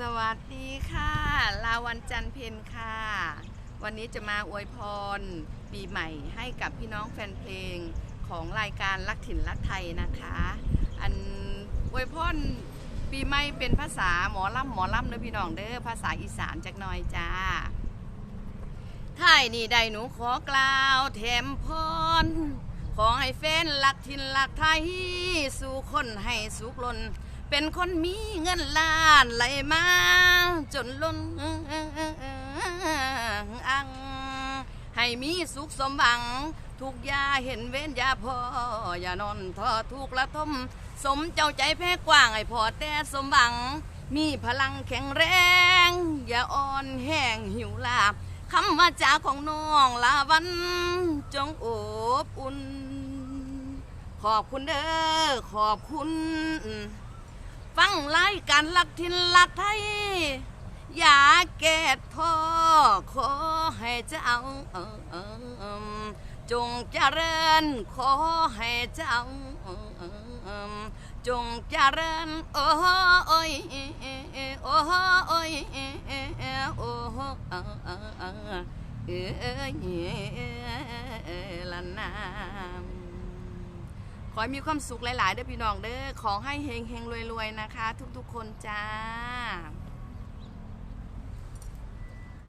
สวัสดีค่ะ ลาวันจันเพนค่ะ วันนี้จะมาอวยพรปีใหม่ให้กับพี่น้องแฟนเพลงของรายการรักถิ่นรักไทยนะคะ อันอวยพรปีใหม่เป็นภาษาหมอลำหมอลำเด้อพี่น้องเด้อภาษาอีสานจักหน่อยจ้าท้ายนี่ได้หนูขอกล่าว แถมพร ขอให้แฟนหลักถิ่นหลักไทย สู่คนให้สุขล้น เป็นคนมีเงินล้านไหลมา จนล้นอัง ให้มีสุขสมหวัง ทุกยาเห็นเว้นยาพอ อย่านอนท้อทุกข์ละทม สมเจ้าใจแพ้กว้างให้พอแต่สมหวัง มีพลังแข็งแรง อย่าอ่อนแห้งหิวลาบคำว่าจาของน้องลาวัน จงโอบอุ่น ขอบคุณเด้อขอบคุณ ฟังรายการลักทินลักไทย อย่าแก้ท้อขอให้เจ้าจงเจริญขอให้เจ้าจงเจริญโอ้ยโอ้ยโอ้เอ้ยละนาม ขอให้มีความสุขหลายๆเด้อพี่น้องเด้อ ขอให้เฮงเฮงรวยๆนะคะ ทุกๆคนจ้า